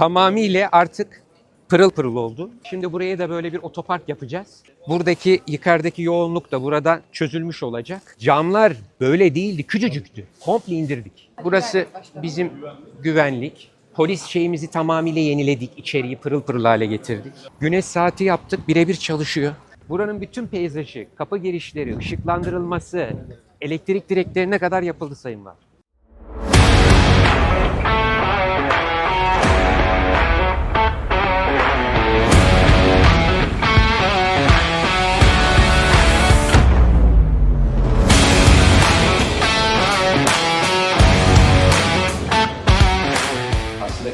tamamıyla artık pırıl pırıl oldu. Şimdi buraya da böyle bir otopark yapacağız. Buradaki yukarıdaki yoğunluk da burada çözülmüş olacak. Camlar böyle değildi, küçücüktü. Komple indirdik. Burası bizim güvenlik. Polis şeyimizi tamamıyla yeniledik. İçeriği pırıl pırıl hale getirdik. Güneş saati yaptık, birebir çalışıyor. Buranın bütün peyzajı, kapı girişleri, ışıklandırılması, elektrik direklerine kadar yapıldı sayın var.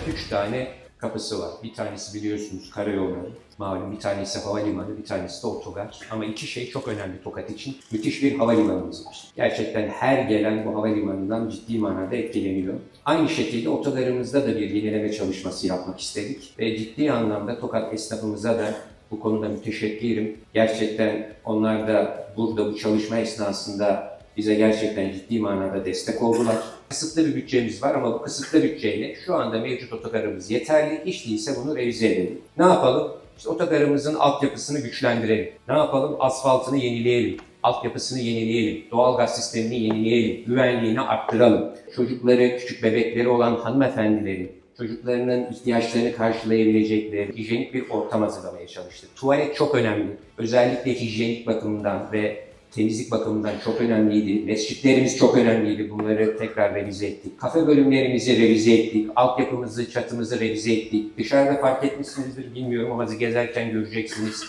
Üç tane kapısı var. Bir tanesi biliyorsunuz karayolları, malum bir tanesi havalimanı, bir tanesi de otogar. Ama iki şey çok önemli Tokat için. Müthiş bir havalimanımız var. Gerçekten her gelen bu havalimanından ciddi manada etkileniyor. Aynı şekilde otogarımızda da bir yenileme çalışması yapmak istedik. Ve ciddi anlamda Tokat esnafımıza da bu konuda müteşekkirim. Gerçekten onlar da burada bu çalışma esnasında bize gerçekten ciddi manada destek oldular. Kısıtlı bir bütçemiz var ama bu kısıtlı bütçeyle şu anda mevcut otogarımız yeterli. Hiç değilse bunu revize edelim. Ne yapalım? İşte otogarımızın altyapısını güçlendirelim. Ne yapalım? Asfaltını yenileyelim. Altyapısını yenileyelim. Doğalgaz sistemini yenileyelim. Güvenliğini arttıralım. Çocukları, küçük bebekleri olan hanımefendileri, çocuklarının ihtiyaçlarını karşılayabilecekleri hijyenik bir ortam hazırlamaya çalıştık. Tuvalet çok önemli. Özellikle hijyenik bakımından ve temizlik bakımından çok önemliydi. Mescitlerimiz çok önemliydi. Bunları tekrar revize ettik. Kafe bölümlerimizi revize ettik. Altyapımızı, çatımızı revize ettik. Dışarıda fark etmişsinizdir bilmiyorum ama gezerken göreceksiniz.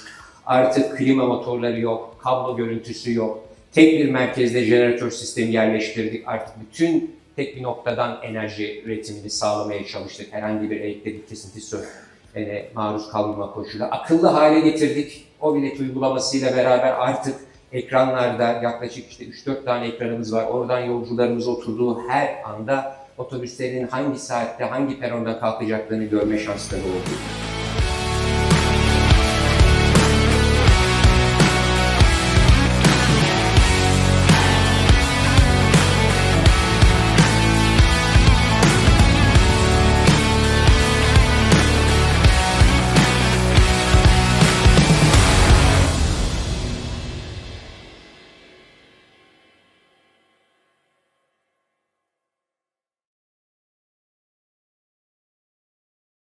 Artık klima motorları yok, kablo görüntüsü yok. Tek bir merkezde jeneratör sistemi yerleştirdik. Artık bütün tek bir noktadan enerji üretimini sağlamaya çalıştık. Herhangi bir elektrik kesintisi e, maruz kalmama koşuluyla. Akıllı hale getirdik. O bilet uygulamasıyla beraber artık ekranlarda yaklaşık işte 3-4 tane ekranımız var. Oradan yolcularımız oturduğu her anda otobüslerin hangi saatte hangi peronda kalkacaklarını görme şansları oldu.